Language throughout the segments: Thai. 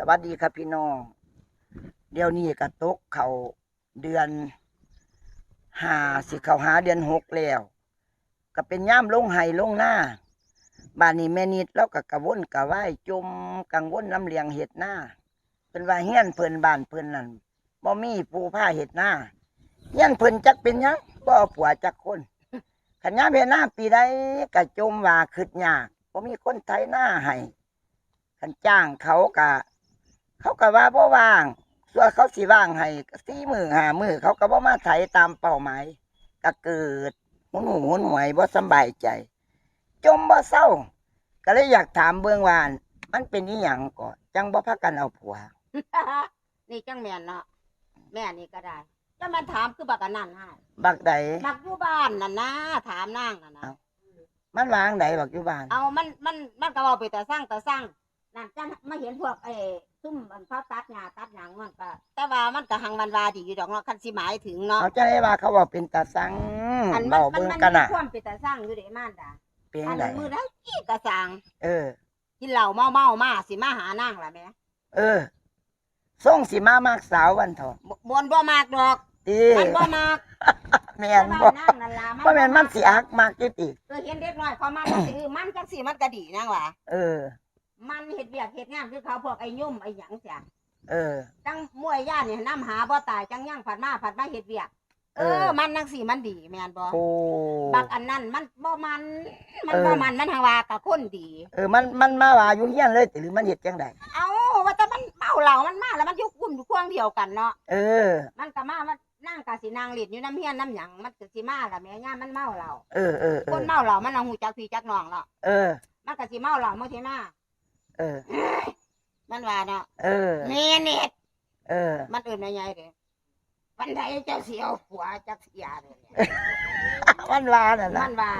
สวัสดีครับพี่น้อง เดี๋ยวนี้ก็ตกเขาเดือนหาสิเขาหาเดือนหกแล้ว ก็เป็นย่ามลงไห้ลงหน้าบ้านนี้แม่นิดแล้วก็กระวนกระวายจมกังวลน้ำเลียงเห็ดหน้าเป็นว่าเฮี้ยนเพิ่นบ้านเพิ่นนั่นบ่มีผู้ผ้าเห็ดหน้าเฮี้ยนเพิ่นจักเป็นยังบ่เอาผัวจักคนขันยามเห็ดหน้าปีใดก็จมว่าขึ้นยากบ่มีคนไถหน้าให้คันจ้างเขากะ เขาก็ว่าบ่ว่างส่วนเขาสิว่างให้สี่มือหามือเขาก็บ่มาไถตามเป้าหมายก็เกิดหุนหูหุนหวยบ่สำบายใจ จมบ่เศร้า ก็เลยอยากถามเบื้องวาน มันเป็นอีหยังก่อนจังบ่พากันเอาผัว นี่จังแม่นเนาะแม่นี่ก็ได้จังแม่นถามคือบักอันนั่นให้บักใดบักอยู่บ้านน่ะนะถามนางน่ะนะเอ้ามันวางใดบักอยู่บ้าน เอามันมันมันก็เว้าไปแต่สร้างแต่สร้าง นั่นจังมาเห็นพวกเอ้ซุ่มมันเขาตัดหญ้าตัดหยังมันก็แต่ว่ามันก็หังมันว่าดีอยู่ดอกเนาะคันสิหมายถึงเนาะเอาจะได้ว่าเขาว่าเป็นตาสังอันมันเบามันเบิ่งมันกันมีน่ะ ความเป็นแต่สร้างอยู่เด้มานดาเป็นอันไดมือได้อีกกระสังเออ กินเหล้าเมาเมาๆมาสิมาหานางล่ะแม่เออส่งสิมามากสาววันเถอะบ่บนบ่มากดอกตีมันบ่มากแม่แต่นว่าบ่นางนั่นล่ะบ่แม่นมันสิอักมากอยู่ติเออเห็นเด็กน้อยเขามาจังสิเออมันจังสิมันก็ดีนางว่าเออ มันเห็ดเวียกเห็ดงานคือเขาพวกไอ้ยุ่มไอ้หยังจ้ะเออ จังมวยย่านเนี่ยน้ำหาบ่ตายจังย่างผัดมาผัดมาเห็ดเวียก เอเออ อ มันจังสีมันดีแม่นบ่โอ้บักอันนั้นมันบ่มัน มันเออบ่มันมันทางว่ากับคนดี เออมันมันมาว่าอยู่เฮียนเลยติหรือมันเฮ็ดจังไดเอาว่าแต่มันเมาเหล้ามันมาแล้วมันอยู่กลุ่มอยู่ควงเดียวกันเนาะ เออ มันก็มามันนั่งกะสินางเลิดอยู่น้ำเฮียนน้ำหยังมันก็สิมาล่ะแม่ย่ามันเมาเหล้าเออเออเอคอนเมาเหล้ามันเอาหูจักพี่จักน้องเนาะ เออ มันก็สิเมาเหล้าเมื่อทีมา เออ มันว่าเนาะเออแม่เน็ตเออ มันเอื่นมาใหญ่เด้วันใดเจ้าเสียวผัวจักเสียเลยมันว่าน่ะมันะนว่า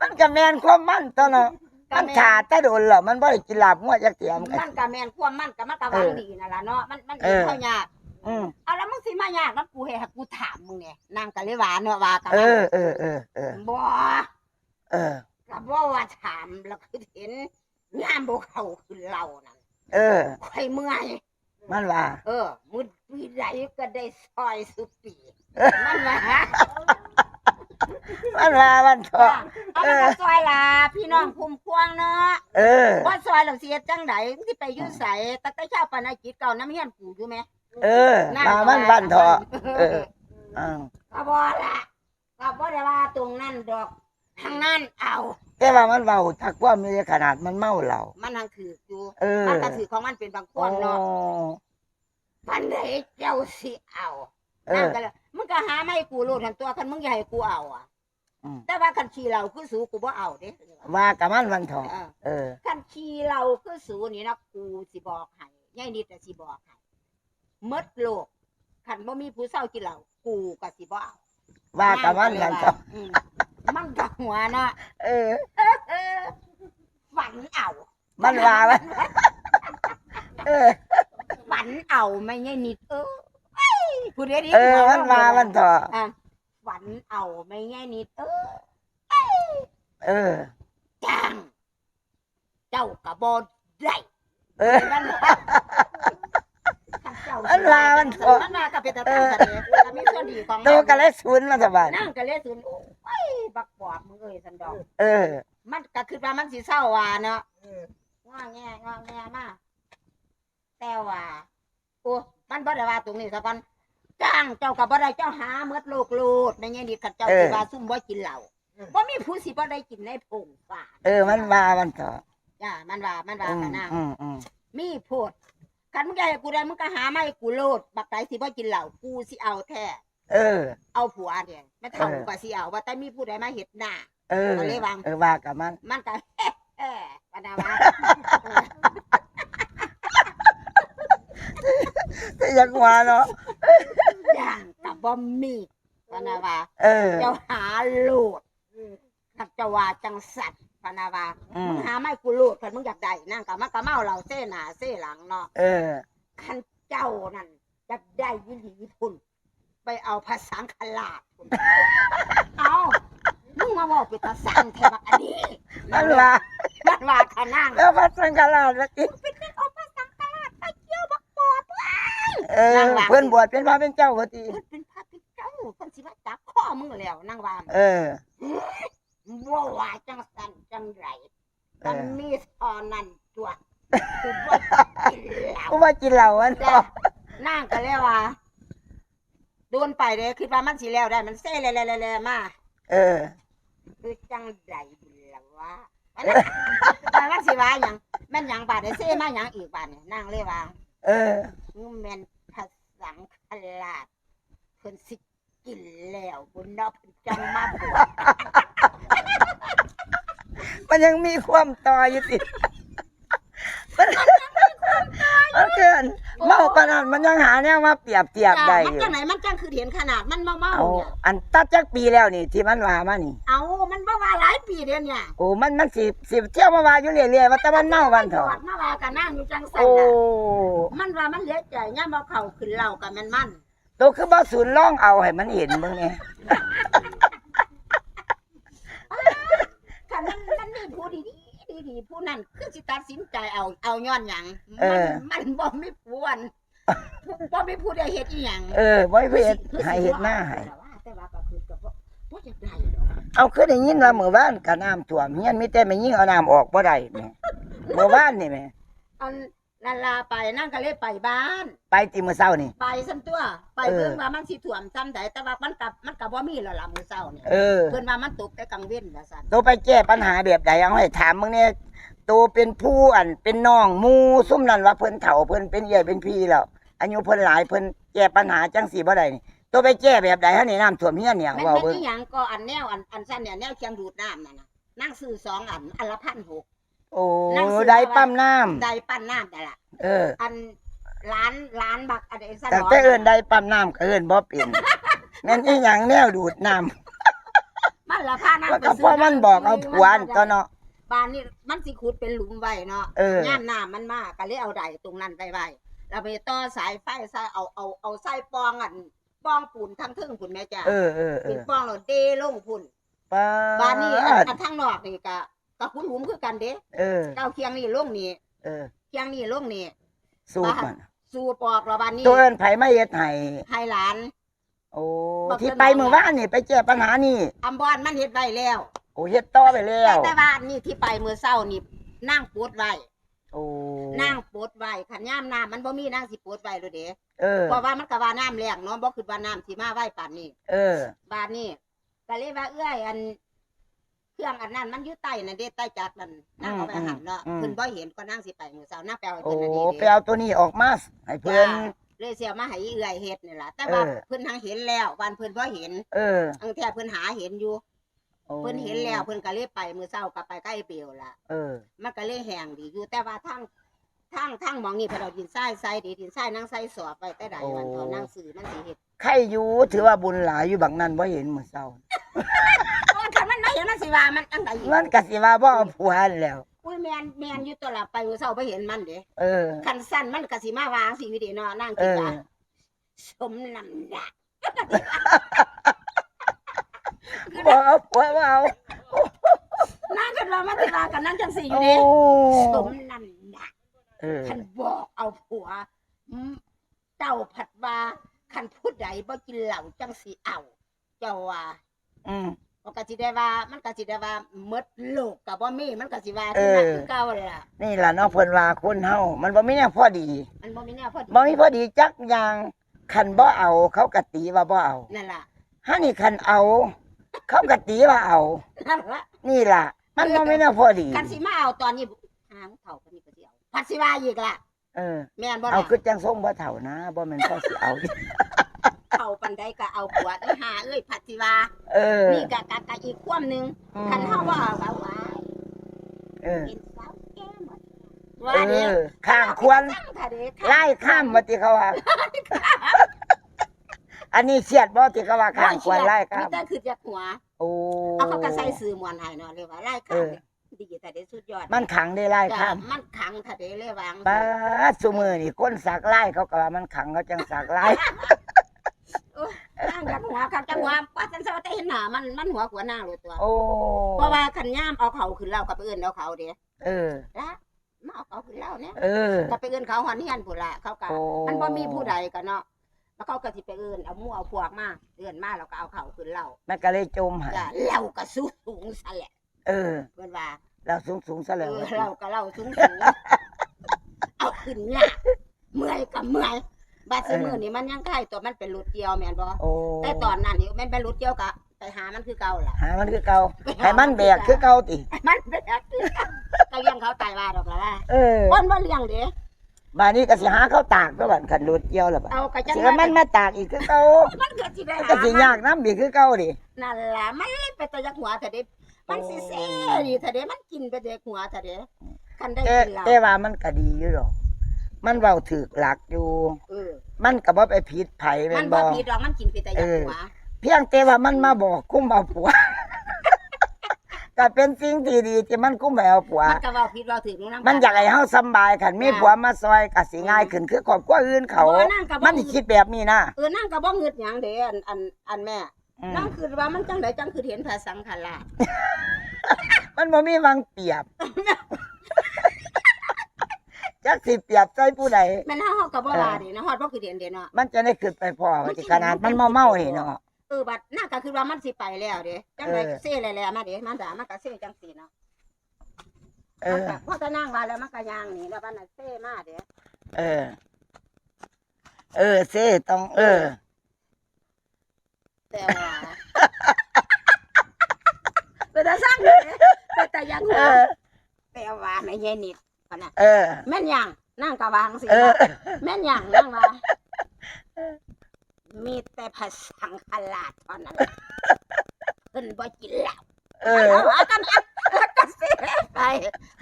มันก็แม่นความมันตัวเนาะก็มันแม่ขาดแต่โดนแล้วมันบ่ได้กินลาบงัวจักเตียมนก็มันก็แม่นความมันก็มันก็หวังดีนั่นล่ะเนาะมันมันเอเองอเท่ายากอืมเอาแล้วมึงสิมายากนำกูเฮ็ดให้กูถามมึงเนี่ยนางก็เลยว่าเนาะว่ากันเออเออเออเออบ่เออก็บ่ว่าถามแล้วคือเห็น งามบ่เข้าคือเรานั่นเออค่อยเมื่อย มันว่า เออ มุดปีใดก็ได้ซอยสุปี มันว่ามันว่ามันเถอะเอามันก็ซอยล่ะพี่น้องคุ้มควงเนาะเออ ว่าซอยเราเสียจังไดที่ไปอยุ่ใสตั้งแต่เช้าปานกิจเก่าน้ำเฮียนกูอยู่ไหมเออมามันวันเถอะเอออ้าว ก็บ่ละก็บ่ได้ว่าตรงนั้นดอก ทางนั้นเอา แต่ว่ามันเว้าทักว่ามีขนาดมันเมาเหล้ามันทางถืออยู่เออ มันก็ถือของมันเป็นบางคโอ้นเนาะปันไดเจ้าสิเอาเอนั่นอ ก็เลยมึงก็หาไม่กูโลดทันตัวคันมึงอยากให้กูเอาอะ อืม แต่ว่าคันชีเราคือสูกูบ่เอาเด้ว่ากับมันวันเถอะเออ เออ คันชีเราคือสูนี่นะกูสิบอกให้ยายนิดน่ะสิบอกให้หมดโลกคันบ่มีผู้เศร้ากินเหล้ากูก็สิบ่เอาว่ากับมันวันเถอะอืม มันก็หัวเนาะเออเออ ฝันเอา มันว่ามันเออ ฝันเอาไม่ใช่นิดเออเอ้ยผู้เดียวนี้เออ มันว่ามันเถอะอะฝันเอาไม่ใช่นิดเออเออ จัง เจ้ากระบอได้เออ มันว่า เจ้ามันว่ามันเถอะมันว่าก็เป็นตาตั้งแต่เด็กก็มีส่วนดีของโตกันแล้วศูนย์มันสบายนั่งก็เลยสุนโอ้ยบักปอบมึงเอ้ยสันดอกเออ มันก็คือว่ามันสิเศร้าว่าเนาะงอแงงอแงมาแต่ว่าโอ้มันบ่ได้ว่าตรงนี้ซะก่อนจ้างเจ้ากับบ่ได้เจ้าหาเมืดโลกโลดในงี้นี่ขัดเจ้าเออสิว่าซุ่มบ่กินเหล้าบ่มีผู้สิบ่ได้กินในผงป่าเออมันว่ามันเถอะจ้ามันว่ามันว่าอืมกันนะอืมอืมมีโพด คันมึงอยากให้กูได้มึงก็หามาให้กูโลดบักไดสิบ่กินเหล้ากูสิเอาแท้เออ เอาผัวเนี่ยแม่เฒ่าเออก็สิเอาว่าแต่มีผู้ใดมาเฮ็ดหน้า เออเอาเลยวาง เออว่ากับมัน มันก็ เอ้อปานาวาแต่อยังว่าเนาะย่างกับบ่มีปานาวาเออ เจ้าหาโลดขัดเจ้าว่าจังสัตว์ ปานาวาอืม มึงหาไม่กูโลดคันมึงอยากได้นั่งกับมันก็เมาเราเส้หน้าเส้หลังเนาะเออ คันเจ้านั่นอยากได้ยินดีพุ่นไปเอาภาษาขลาดพุ่นเอามึงมาบอกเป็นภาษาแทบักอันนี้มันว่ามันว่าขนั่งแล้วพัดสังกาลาดแล้วกินเอาภาษาขลาดเออ นั่งว่า เพิ่นบวชเป็นพระเป็นเจ้าว่าติเพิ่นเป็นพระเป็นเจ้าเพิ่นสิมาจับข้อมึงแล้วนางว่า เออ บ่ว่าจังสันจังไร เอกันอมีตอนนั้นตัวกูบ่กินเหล้า กูว่ากินเหล้าอันจ้ะนางก็เลยว่าโดนไปเด้คิดว่ามันสิแล้วได้มันเซ่แล่ๆๆๆมาเออ คือจังไดบุญละวะอันนั้นแต่ว่าสิว่าหยังแม่นหยังบาดได้เซ่มาหยังอีกบาดนี่นางเลยว่าเออมึงแม่นพระสังฆราชเพิ่นสิกินแล้วบุญเนาะเพิ่นจังมาบวช มันยังมีความต่ออยู่ติมันมันเกินเมาปานนั้นมันยังหาแนวมาเปรียบเทียบได้มันอยู่จังไหนมันจังคือเห็นขนาดมันเมาเมาเอาๆเนี่ยอันตัดจักปีแล้วนี่ ที่มันว่ามานี่ เอามันบ่ว่าหลายปีเดือนเนี่ยโอ้มันมันสิสิเที่ยวมาว่าอยู่เรื่อยๆว่าแต่มันเมาวันเถจอะอดมาว่ากันนั่งอยู่จังสันโอ้น่ะมันว่ามันเหลือใจย่ามเอาเข่าขึ้นเหล่ากับมันมันตัวคือบ่ศูนย์ล่องเอาให้มันเห็นเบิ่งแหน่คันมันมันมี ผู้ดีดีดีๆผู้นั้นคือสิตัดสินใจเอาเอาย้อนหยังมันมันบ่มีผวนบ่มีผู้ใดเฮ็ดอีหยังเออบ่ให้เฮ็ดให้เฮ็ดหน้าให้แต่ว่าก็คือก็บ่บ่จะได้ดอกเอาคือได้ยินว่าเมื่อวานก็น้ำท่วมเฮียนมีแต่แม่ยิงเอาน้ำออกบ่ได้แหม่เมื่อวานนี่แหม่อัน ลาลาไปนั่งก็เลยไปบ้าน ไปติมื้อเช้านี่ ไปซั่นตัว ไปเออเบิ่งว่ามันสิท่วมซ้ำใดแต่ว่ามันกับมันก็บ่มีแล้วล่ะมื้อเช้านี่เออ เพิ่นว่ามันตกแต่กลางเว้นว่าซั่นตัวไปแก้ปัญหาแบบใดเอาให้ถามมึงเนี่ยตัวเป็นผู้อันเป็นน้องหมูซุ่มนั่นว่าเพิ่นเฒ่าเพิ่นเป็นใหญ่เป็นพี่แล้วอายุเพิ่นหลายเพิ่นแก้ปัญหาจังสี่บ่ได้นี่ตัวไปแก้แบบใดฮะนี่น้ำท่วมเฮียนเนี่ยแม่นเว่าแม่นเบิ่งอีหยังก็อันแนวอันอันสั้นเนี่ยแนวเคียงดูดน้ำนั่นน่ะนั่งซื้อสองอันอันละพันหก โอ้นั่งซื้อได้ปั๊มน้ำได้ปั้นน้ำแต่นละเอออันล้านล้านบักอันไอ้สั้นแต่แต่เอิ้นได้ปั๊มน้ำก็เอิ้นบ่เป็นแม่นอีหยังแนวดูดน้ำมันละพันน้ำแล้วก็เพราะมันบอกเอาผัวอันก็เนาะ บ้านนี่มันสิขุดเป็นหลุมไว้เนาะเออ ย่ามน้ำมันมากก็เลยเอาใดตรงนั้นไปไว้เราไปต่อสายไฟใส่เอาเอาเอาใส่ปองอันปองปูนทั้งทึ่งพุ่นแม่จ้าเออเออเอเป็นอปองเราเดลงพุ่น ป้าบ้านนี้อันดอันทั้งนอกนี่ก็ ก็ขุดหลุมคือกันเด้เออ เก้าเคียงนี่ลงนี่เออ เคียงนี่ลงนี่สูบมันสูบออกแล้วบ้านนี้ตัวเอิ้นไผมาเฮ็ดให้ให้หลาน โอ้บอกที่เพิ่นไปว่าเมื่อวานนี่ไปแก้ปัญหานี่อำบอนมันเฮ็ดไว้แล้วโอ้เฮ็ดต่อไปแล้วแต่ว่านี่ที่ไปมื้อเช้านี่นั่งปวดไว้โอ้นั่งปวดไว้คันยามน้ำมันบ่มีนั่งสิปวดไว้เลยเด้เออ เพราะว่ามันก็ว่าน้ำแรงเนาะบ่คิดว่าน้ำสิมาไว้ปานนี้ เออ บาดนี้ก็เลยว่าเอื้อยอัน เครื่องอันนั้นมันอยู่ใต้นั่นเด้ใต้จักรนั่นนั่งเอาไปหันเนาะอืม เพิ่นบ่เห็นก็นั่งสิไปมื้อเช้านั่งไปเอาให้โอ้เพิ่นอันนี้ไปเด้เอาตัวนี้ออกมาให้เพื่อนจ้าเลยเสียมาให้เอื้อยเฮ็ดนี่ล่ะแต่ว่าเออ เพิ่นทางเห็นแล้วบ้านเพิ่นบ่เห็นเอออังแท้เพิ่นหาเห็นอยู่ โอ้เพิ่นเห็นแล้วเพิ่นก็เลยไปมื้อเช้าก็ไปใกล้เปียวล่ะ เออ มันก็เลยแห้งดีอยู่แต่ว่าทางทางทางหมองนี่เพนเอาดินทรายใส่ดีดินทรายนั่งใส่สอบไปแต่ใดวันตอนนั่งสื่อมันสิเฮ็ด ใครอยู่ถือว่าบุญหลายอยู่บักนั้นบ่เห็นมื้อเช้าโอ้ยคัน มันไม่เห็นมันสิว่ามันอังใดอีกมันก็สิว่าบ่เอาผัวหั่นแหล้ว อุ้ยแมนแมนอยู่ตัวละไปมื้อเช้าไปเห็นมันเด้เออ คันสั้นมันก็สิมาวางสิวิดีเนาะนั่งเอกินอว่าสมน้ำหนักบ่เอาผัวบ่เอานั่งกันว่ามันสิว่ากันนั่งจังสี่อยู่โอ้เด้สมน้ำหนัก เออคันบอกเอาผัวอืมเจ้าผัดว่าคันผู้ใดบ่กินเหล้าจังสิเอา เจ้าว่าอืม มันก็สิได้ว่า มันก็สิได้ว่าหมดโลกก็บ่มีมันก็สิว่าเอคืออนั่นคือเก่าล่ะนี่ล่ะเนาะเพิ่นว่าคนเฮามันบ่มีแนวพอดีมันบ่มีแนวพอดีบ่มีพอดีจักอย่างคันบ่เอาเขาก็ตีว่าบ่เอานั่นล่ะฮะนี่คันเอา เขาก็ตีว่าเอานั่นล่ะนี่ล่ะ มันบ่มีแนวพอดีคันสิมาเอาตอนนี้หางเฒ่าปานนี้ก็สิเอาพัดสิว่าอีกล่ะเออแม่นบ่เอาล่ะคือจังส่งบ่เฒ่านะบ่แม่นพอสิเอา เฒ่าปานใดก็เอาผัวอีหาเอ้ยพัดสิว่าเออ นี่ก็ก็ก็อีกความหนึงคันเฮาว่าเอาว่าเออ เป็นสาวแก่หมดว่าเอเด้อ ข้างควรตั้งค่ะเด้ไล่ข้ามมาที่เขาว่า อันนี้เฉียดบ่ที่เขาว่าข้างควรไล่ข้ามแต่คือจะหัว โอ้ เอาเขาก็ใส่สื่อมวลให้เนาะเลยว่าไล่ข้ามเนี่ยดีแต่ได้สุดยอดมันขังได้ไล่ข้ามจ้ะมันขังถ้าได้เลยวาง ป้าดซุมือนี่คนสักไล่เขาก็ว่ามันขังเขาจังสักไล่ นั่งจังหัวครับจังหัวว่าจังซะว่าแต่เห็นหน้ามันมันหัวหัวหน้าเลยตัว โอ้เพราะว่าขันย่ามเอาเขาขึ้นเรากับเอื่นเอาเขาเด้เออ ละมาเอาเขาขึ้นเล่าเนี่ยเออก็ไปเอื้นเขาหอนเฮียนผู้นละเขาก็โอ้ มันบ่มีผู้ใดกันเนาะแล้วเขาก็สิไปเอื้นเอาหมู่เอาพวกมาเอื้นมาแล้วก็เอาเขาขึ้นเล่ามันก็เลยจมหายจ้ะเราก็สูงสูงซะแหละเออ เพิ่นว่า เราสูงสูงๆซะเอแล้วอเราก็เราสูงสูงเอาขึ้นยากเมื่อยก็เมื่อย บาดซิมือนี่มันยังไข่ตัวมันเป็นรุดเดียวแม่นบ่โอ้แต่ตอนนั้นนี่มันเป็นรุดเดียวกะไปหามันคือเก่าล่ะ หามันคือเก่าให้มันแบกคือเก่าติ มันเป็นแบบคือเก่าก็เลี้ยงเขาตายว่าดอกละว่าเออคนบ่เลี้ยงเด้บานนี้ก็สิหาข้าวตากแล้วบัดคันรถเกี่ยวแล้วบัดเอากระจังสิให้มันมาตากอีกคือเก่ามันก็สิได้มันหาก็สิยากน้ำอีกคือเก่าดินั่นล่ะมันเลยไปตะยักหัวแต่เด้มันสิเซ่ดีแต่เด้มันกินไปเด็กหัวแต่เด้คันได้แต่กินเหล้าแต่ว่ามันก็ดีอยู่ดอก มันเว้าถูกหลักอยู่ เออ มันก็บ่ไปผิดไผแม่มันนบ่บ่ผิดหรอกมันกินไปแต่ยักหัวเพียงแต่ว่ามันมาบอกคุ้มเอาผัว ก็เป็นสิ่งที่ดีที่มันคุ้มไปเอาผัว มันก็เว้าผิดเว้าถูกรู้นำมันอยากให้เฮาสำบายคันมีผัวมาซอยก็สิง่ายขึ้นคือครอบครัวอื่นเขา บ่นั่งก็บ่ มันสิคิดแบบนี้นะเออนั่งก็บ่งึดหยังเด้อันอันอันแม่ อืมนั่งคือว่ามันจังไดจังคือเห็นพระสังฆราชมันบ่มีวังเปรียบ จักสิเปรียบใจผู้ใดแม่นเฮาเฮาก็บ่ว่าเด้นะฮอดบ่คือเห็นเด้เนาะ มันจะได้ขึ้นไปพอว่าสิขนาดมันเมาเมาๆนี่เนาะ เออบัดนั่งก็คือว่ามันสิไปแล้วเด้จังไดเออเซ่แล้วๆมาเด้มันด่ามันก็เซ่จังซี่เนาะเอมันอ ก็พอจะนั่งว่าแล้วมันก็ย่างหนี่แล้วมันน่ะเซ่มาเด้เออ เออเซ่ต้อง เออ แต่ว่า เป็นตาสร้างเลยเป็นตายังหัเอวอ แต่ว่าไม่ใช่นิด พะนะเออ แม่นหยังนั่งกะวางสิเออ แม่นหยังนั่งว่ามีแต่ภาษาขลาดเท่านั้นเพิ่นบ่กินแล้วเออ เอาเอากันเอาเอากันสิไป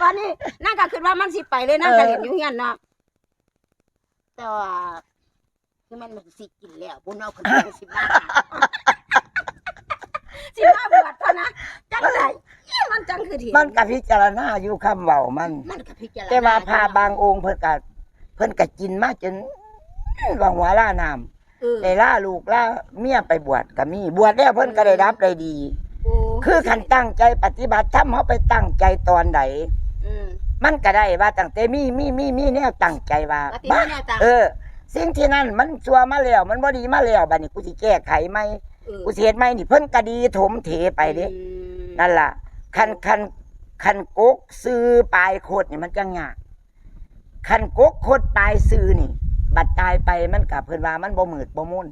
ตอนนี้นั่งก็คิดว่ามันสิไปเลยนั่งก็เห็นอยู่เฮียนเนาะแต่ว่าคือมันมันสิกินแล้วบุญเอาคนเดียวสิมาสิมาบวชเท่านะจังไดอีมันจังคือเห็นมันก็พิจารณาอยู่คำเว้ามันมันก็ พิจารณาแต่ว่าพาบางองค์เพิ่นก็เพิ่นก็กินมาจนวางหัวล่าน้ำเออได้ล่าลูกล่าเมียไปบวชก็มี บวชแล้วเพิ่นก็ได้รับได้ดี โอ้คือคันตั้งใจปฏิบัติธรรมเฮาไปตั้งใจตอนใด อืม มันก็ได้ว่าตั้งแต่มีมีมีมีแนวตั้งใจว่าปฏิบ้าบัติแนวต่างเออ สิ่งที่นั่นมันชัวมาแล้ว มันบ่ดีมาแล้วบัดนี้กูสิแก้ไขไหมเออกูสิเฮ็ดไหมนี่เพิ่นก็ดีถมเถไปเด้อืมนั่นล่ะคันคัน คันกกซื้อปลายโคตรนี่มันจังยากคันกกโคตรปลายซื้อนี่ บัดตายไปมันกับเพิ่นว่ามันบ่มืดบ่มุ่น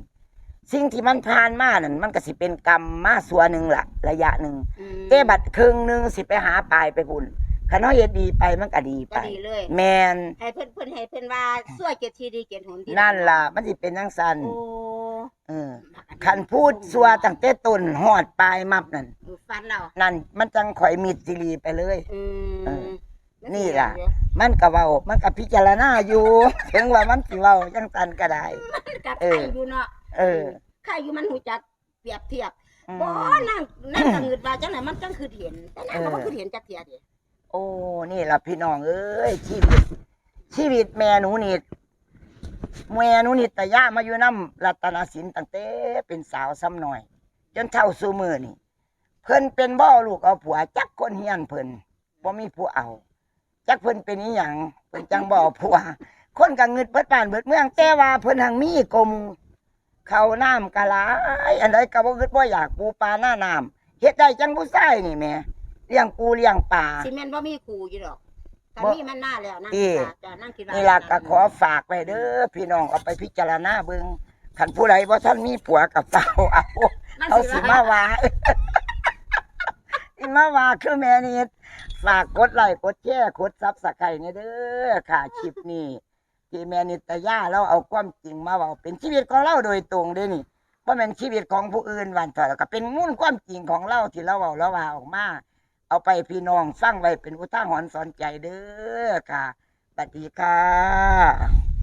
สิ่งที่มันผ่านมานั่นมันก็สิเป็นกรรมมาส่วนหนึ่งละระยะหนึ่งอืมแต่บัดครึ่งหนึงสิไปหาปลายไปพุ่นคันเฮาเฮ็ดดีไปมันก็ดีก็ไปดีเลยแมนให้เพิ่นเพิ่นให้เพิ่นว่าซั่วเกียรติทีดีเกียรติหนที่นั่นล่ะ มันสิเป็นจังซั่นโอ้ เออคันพูดสัวตั้งแต่ต้นฮอดปลายมับนั่นเออฟันเรานั่น มันจังข่อยมิดสิรีไปเลยอืเอมอนี่ล่ะ มันก็เว้ามันก็พิจารณาอยู่ ถึงว่ามันสิเว้าจังซั่นก็ได้มันก็เอใครออยู่เนาะเออใครอยู่มันหูจักเปรียบเทียบอืมบ่นั่งนั่งกังึดว่าจังไหนมันจังคือเห็นแต่นั่งก็บ่เออคือเห็นจักเทียดิโอ้นี่ล่ะพี่น้องเอ้ยชีวิตชีวิตแม่หนูนี่ แม่นูนี่แต่ย่ามาอยู่น้ำรัตนศิลป์ตั้งแต่เป็นสาวซ้ำหน่อย จนเท่าสูมือนี่เพิ่นเป็นบ่ลูกเอาผัวจักคนเฮียนเพิ่นบ่มีผู้เอา จักเพิ่นเป็นอีหยังเพิ่นจังบ่อผัว คนก็งึดเบิดบ้านเบิดเมืองแต่ว่าเพิ่นหังมีกลมเข้าน้ำกะหลายอันใดก็บ่เงึดบ่อยากปูปลาหน้าน้ำเฮ็ดได้จังผู้ชายนี่แหม่เลี้ยงปูเลี้ยงปลา สิแม่นบ่มีครูอยู่ดอก ถ้าบ่มีมันน่าแล้วนั่งอีคิดว่าจะนั่งคิดว่านี่ล่ะก็ขอฝากไว้เด้อพี่น้องเอาไปพิจารณาเบิ่งคันผู้ใดบ่ท่านมีผัวกับเฝ้าเอามันเอาสิสิว่ามาว่าสิมาว่าคือแม่นี่ฝากกดไลค์กดแชร์กดซับสไครต์นี่เด้อค่ะคลิปนี้ที่แม่นิตยาเราเอาความจริงมาเว้าเป็นชีวิตของเราโดยตรงเด้นี่บ่แม่นชีวิตของผู้อื่นวันต่อแล้วก็เป็นมูลความจริงของเราที่เราเว้าเราว่าออกมา เอาไปพี่น้องฟังไว้เป็นอุทาหรณ์สอนใจเด้อค่ะสวัสดีค่ะ